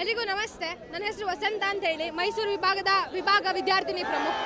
ಎಲ್ರಿಗೂ ನಮಸ್ತೆ. ನನ್ನ ಹೆಸರು ವಸಂತ ಅಂತ ಹೇಳಿ ಮೈಸೂರು ವಿಭಾಗದ ವಿಭಾಗ ವಿದ್ಯಾರ್ಥಿನಿ ಪ್ರಮುಖ.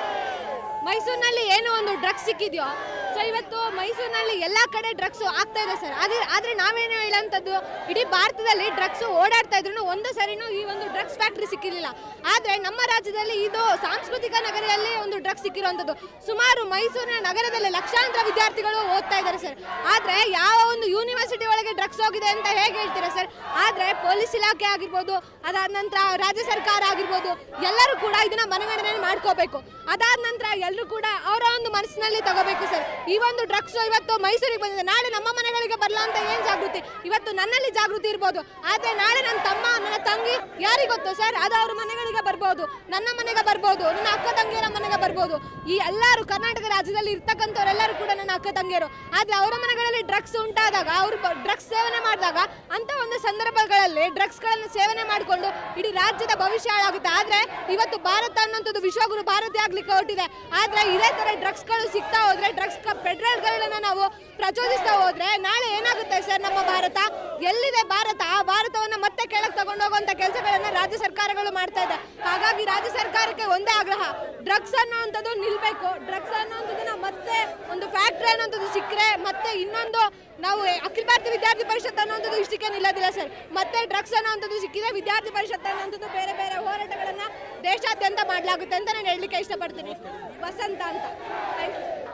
ಮೈಸೂರಿನಲ್ಲಿ ಏನೋ ಒಂದು ಡ್ರಗ್ಸ್ ಸಿಕ್ಕಿದೆಯೋ? ಸೊ ಇವತ್ತು ಮೈಸೂರಿನಲ್ಲಿ ಎಲ್ಲ ಕಡೆ ಡ್ರಗ್ಸ್ ಆಗ್ತಾ ಇದೆ ಸರ್ ಅದೇ ಆದರೆ ನಾವೇನು ಹೇಳೋಂಥದ್ದು, ಇಡೀ ಭಾರತದಲ್ಲಿ ಡ್ರಗ್ಸ್ ಓಡಾಡ್ತಾ ಇದ್ರು ಒಂದು ಸರಿನೂ ಈ ಒಂದು ಡ್ರಗ್ಸ್ ಫ್ಯಾಕ್ಟ್ರಿ ಸಿಕ್ಕಿರಲಿಲ್ಲ. ಆದರೆ ನಮ್ಮ ರಾಜ್ಯದಲ್ಲಿ ಇದು ಸಾಂಸ್ಕೃತಿಕ ನಗರಿಯಲ್ಲಿ ಒಂದು ಡ್ರಗ್ಸ್ ಸಿಕ್ಕಿರುವಂಥದ್ದು ಸುಮಾರು ಮೈಸೂರಿನ ನಗರದಲ್ಲಿ ಲಕ್ಷಾಂತರ ವಿದ್ಯಾರ್ಥಿಗಳು ಓದ್ತಾ ಇದ್ದಾರೆ ಸರ್ ಆದರೆ ಯಾವ ಒಂದು ಯೂನಿವರ್ಸಿಟಿ ಒಳಗೆ ಡ್ರಗ್ಸ್ ಹೋಗಿದೆ ಅಂತ ಹೇಗೆ ಹೇಳ್ತೀರಾ ಸರ್ ಆದರೆ ಪೊಲೀಸ್ ಇಲಾಖೆ ಆಗಿರ್ಬೋದು, ಅದಾದ ನಂತರ ರಾಜ್ಯ ಸರ್ಕಾರ ಆಗಿರ್ಬೋದು, ಎಲ್ಲರೂ ಕೂಡ ಇದನ್ನ ಮನಗಣನೆ ಮಾಡ್ಕೋಬೇಕು. ಅದಾದ ನಂತರ ಎಲ್ಲರೂ ಕೂಡ ಅವರ ಮನಸ್ಸಿನಲ್ಲಿ ತಗೋಬೇಕು ಸರ್. ಈ ಒಂದು ಡ್ರಗ್ಸ್ ಇವತ್ತು ಮೈಸೂರಿಗೆ ಬಂದಿದೆ. ನಾಳೆ ನಮ್ಮ ಮನೆಗಳಿಗೆ ಬರಲ್ಲ ಅಂತ ಏನ್ ಜಾಗೃತಿ? ಇವತ್ತು ನನ್ನಲ್ಲಿ ಜಾಗೃತಿ ಇರ್ಬೋದು. ಆದ್ರೆ ನಾಳೆ ನನ್ನ ತಮ್ಮ, ನನ್ನ ತಂಗಿ ಯಾರಿಗೆ ಗೊತ್ತು ಸರ್? ಅದು ಅವ್ರ ಮನೆಗಳಿಗೆ ಬರ್ಬೋದು. ನನ್ನ ಮನೆಗೆ ಬರ್ಬೋದು. ನನ್ನ ಅಕ್ಕ ತಂಗಿಯರ ಮನೆಗೆ ಬರ್ಬೋದು. ಈ ಎಲ್ಲರೂ ಕರ್ನಾಟಕ ರಾಜ್ಯದಲ್ಲಿ ಇರ್ತಕ್ಕಂಥವ್ರೆಲ್ಲರೂ ಕೂಡ ನನ್ನ ಅಕ್ಕ ತಂಗಿಯರು. ಆದ್ರೆ ಅವರ ಮನೆಗಳಲ್ಲಿ ಡ್ರಗ್ಸ್ ಉಂಟಾದಾಗ, ಅವರು ಡ್ರಗ್ಸ್ ಸೇವನೆ ಮಾಡಿದಾಗ ಅಂತ ಒಂದು ಸಂದರ್ಭಗಳಲ್ಲಿ ಡ್ರಗ್ಸ್ಗಳನ್ನು ಸೇವನೆ ಮಾಡಿಕೊಂಡು ಇಡೀ ರಾಜ್ಯದ ಭವಿಷ್ಯ ಹಾಳಾಗುತ್ತೆ. ಆದ್ರೆ ಇವತ್ತು ಭಾರತ ಅನ್ನೋಂಥದ್ದು ವಿಶ್ವಗುರು ಭಾರತಿ ಆಗ್ಲಿಕ್ಕೆ ಹೊರಟಿದೆ. ಆದ್ರೆ ಇದೇ ತರ ಡ್ರಗ್ಸ್ಗಳು ಸಿಗ್ತಾ ಹೋದ್ರೆ ಡ್ರಗ್ಸ್ ಪೆಟ್ರೋಲ್ಗಳನ್ನ ನಾವು ಪ್ರಚೋದಿಸ್ತಾ ಹೋದ್ರೆ ನಾಳೆ ಏನಾಗುತ್ತೆ ಸರ್ ನಮ್ಮ ಭಾರತ? ಎಲ್ಲಿದೆ ಭಾರತ? ಆ ಭಾರತವನ್ನ ಮತ್ತೆ ಕೆಳಗೆ ತಗೊಂಡೋಗುವಂಥ ಕೆಲಸಗಳನ್ನು ರಾಜ್ಯ ಸರ್ಕಾರಗಳು ಮಾಡ್ತಾ ಇದೆ. ಹಾಗಾಗಿ ರಾಜ್ಯ ಸರ್ಕಾರಕ್ಕೆ ಒಂದೇ ಆಗ್ರಹ. ಡ್ರಗ್ಸ್ ಅನ್ನೋವಂಥದ್ದು ನಿಲ್ಬೇಕು. ಡ್ರಗ್ಸ್ ಅನ್ನೋವಂಥದ್ದನ್ನ ಮತ್ತೆ ಒಂದು ಫ್ಯಾಕ್ಟ್ರಿ ಅನ್ನೋಂಥದ್ದು ಸಿಕ್ಕರೆ ಮತ್ತೆ ಇನ್ನೊಂದು ನಾವು ಅಖಿಲ ಭಾರತ ವಿದ್ಯಾರ್ಥಿ ಪರಿಷತ್ ಅನ್ನೋಂಥದ್ದು ಇಷ್ಟಕ್ಕೆ ನಿಲ್ಲೋದಿಲ್ಲ ಸರ್. ಮತ್ತೆ ಡ್ರಗ್ಸ್ ಅನ್ನೋಂಥದ್ದು ಸಿಕ್ಕಿದೆ ವಿದ್ಯಾರ್ಥಿ ಪರಿಷತ್ ಅನ್ನೋಂಥದ್ದು ಬೇರೆ ಬೇರೆ ದೇಶಾದ್ಯಂತ ಮಾಡಲಾಗುತ್ತೆ ಅಂತ ನಾನು ಹೇಳಲಿಕ್ಕೆ ಇಷ್ಟಪಡ್ತೀನಿ. ವಸಂತ ಅಂತ. Thank you